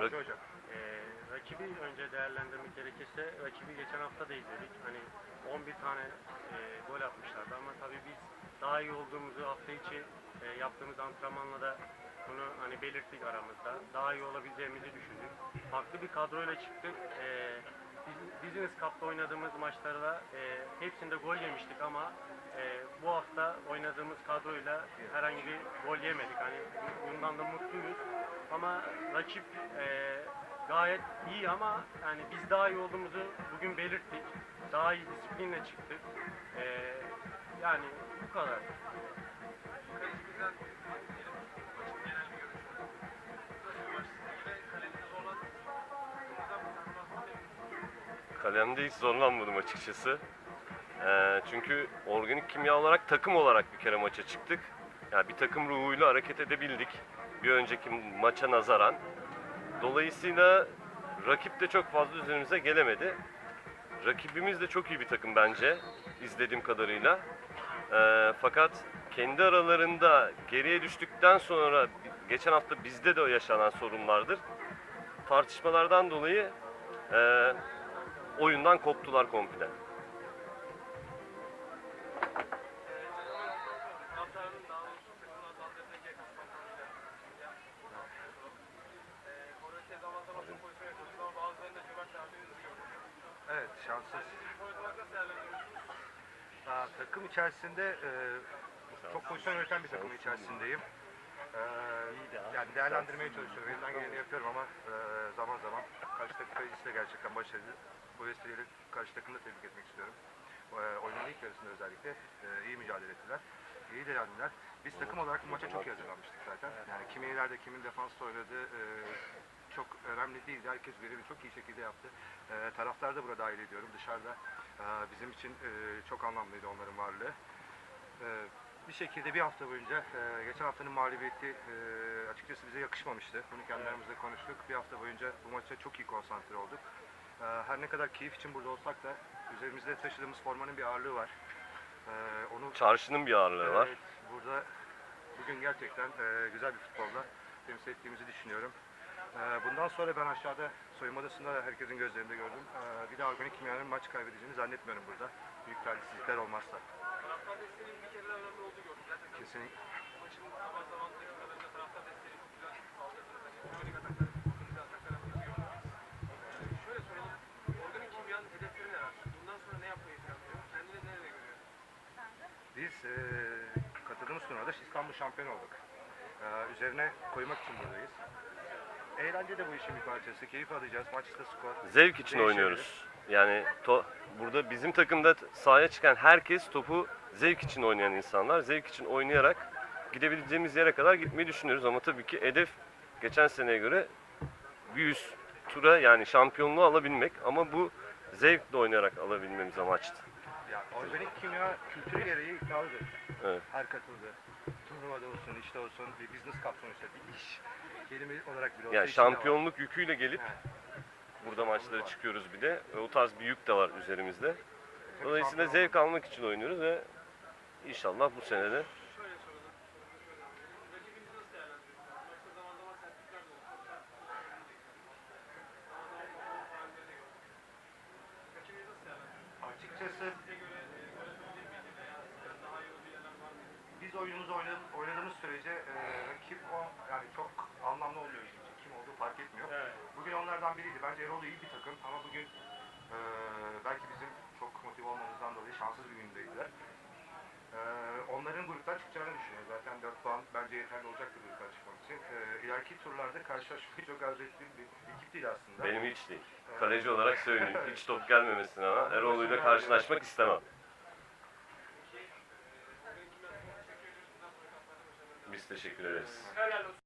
Rak- hocam. Ee, rakibi önce değerlendirmek gerekirse rakibi geçen hafta da izledik. Hani 11 tane e, gol atmışlardı ama tabii biz daha iyi olduğumuzu hafta içi e, yaptığımız antrenmanla da bunu hani belirttik aramızda. Daha iyi olabileceğimizi düşündük. Farklı bir kadroyla çıktık. E, Business Cup'ta oynadığımız maçlarda e, hepsinde gol yemiştik ama e, bu hafta oynadığımız kadroyla herhangi bir gol yemedik. Hani bundan da mutluyuz. Ama rakip e, gayet iyi ama yani biz daha iyi olduğumuzu bugün belirttik. Daha iyi disiplinle çıktık. E, yani bu kadar. Kalemde hiç zorlanmadım açıkçası. Ee, çünkü organik kimya olarak takım olarak bir kere maça çıktık. Yani bir takım ruhuyla hareket edebildik. Bir önceki maça nazaran. Dolayısıyla rakip de çok fazla üzerimize gelemedi. Rakibimiz de çok iyi bir takım bence izlediğim kadarıyla. Ee, fakat kendi aralarında geriye düştükten sonra geçen hafta bizde de yaşanan sorunlardır. Tartışmalardan dolayı e, oyundan koptular komple. Evet şanssız. Aa, takım içerisinde e, çok pozisyon üreten bir takım içerisindeyim. Ee, yani değerlendirmeye çalışıyorum. Elimden geleni yapıyorum ama e, zaman zaman karşı takım de gerçekten başarılı. Bu vesileyle karşı takımı da tebrik etmek istiyorum. E, oyunun ilk yarısında özellikle e, iyi mücadele ettiler. İyi değerlendiler. Biz takım olarak bu maça çok iyi hazırlanmıştık zaten. Yani kimin ileride kimin defansta oynadığı e, çok önemli değildi. Herkes görevini çok iyi şekilde yaptı. E, taraftar da burada dahil ediyorum. Dışarıda e, bizim için e, çok anlamlıydı onların varlığı. E, bir şekilde bir hafta boyunca e, geçen haftanın mağlubiyeti e, açıkçası bize yakışmamıştı. Bunu kendi aramızda konuştuk. Bir hafta boyunca bu maça çok iyi konsantre olduk. E, her ne kadar keyif için burada olsak da üzerimizde taşıdığımız formanın bir ağırlığı var. E, onu Çarşının bir ağırlığı var. Evet, burada bugün gerçekten e, güzel bir futbolla temsil ettiğimizi düşünüyorum. E, bundan sonra ben aşağıda soyunma odasında herkesin gözlerinde gördüm. Bir daha organik kimyanın maç kaybedeceğini zannetmiyorum burada. Büyük talihsizlikler olmazsa. Taraftar desteğinin bir kere de önemli olduğu gördük. Gerçekten Kesinlikle. maçın zaman zaman dakikalarında taraftar desteğini çok güzel saldırdınız. Organik ataklar, organik ataklar yaptığınızı gördük. Ee, şöyle soralım. Organik kimyanın hedefleri neler? Bundan sonra ne yapmayı planlıyor? Kendini nerede görüyor? Biz e, katıldığımız turnuvada İstanbul şampiyon olduk. E, üzerine koymak için buradayız. Eğlence de bu işin bir parçası. Keyif alacağız. Maçta skor. Zevk için değişebilir. oynuyoruz. Yani to- burada bizim takımda sahaya çıkan herkes topu zevk için oynayan insanlar. Zevk için oynayarak gidebileceğimiz yere kadar gitmeyi düşünüyoruz ama tabii ki hedef geçen seneye göre bir üst tura yani şampiyonluğu alabilmek ama bu zevkle oynayarak alabilmemiz amaçtı. Ya, organik kimya kültürü gereği iddialıdır. Evet. Her katıldı. Turnuvada olsun, işte olsun, bir business cup sonuçta bir iş. Kelime olarak bile olsa Yani içinde var. şampiyonluk yüküyle gelip Evet. burada maçlara çıkıyoruz bir de. Ve O tarz bir yük de var üzerimizde. Dolayısıyla zevk almak için oynuyoruz ve inşallah bu sene de Şöyle soralım. Rakibinizi nasıl değerlendiriyorsunuz? Maçta zaman zaman sertlikler de oldu. Zaman zaman forma faulleri de gördük. Rakibinizi nasıl değerlendiriyorsunuz? Açıkçası Size göre e, gol atabilir miydi veya sizden daha iyi olduğu yerler var mıydı? Biz oyunumuzu oynadığımız, oynadığımız sürece e, rakip o yani çok anlamlı oluyor için. Kim olduğu fark etmiyor. Evet. Bugün onlardan biriydi. Bence Erol iyi bir takım ama bugün e, belki bizim çok motive olmamızdan dolayı şanssız bir gündeydiler. E, onların gruptan çıkacağını düşünüyorum. Zaten 4 puan bence yeterli olacaktır gruptan çıkmak için. E, ileriki turlarda karşılaşmayı çok arzu ettiğim bir ekip değil aslında. benim hiç değil. Kaleci olarak söyleyeyim. Hiç top gelmemesine ama Eroğlu'yla karşılaşmak istemem. Biz teşekkür ederiz. Helal olsun.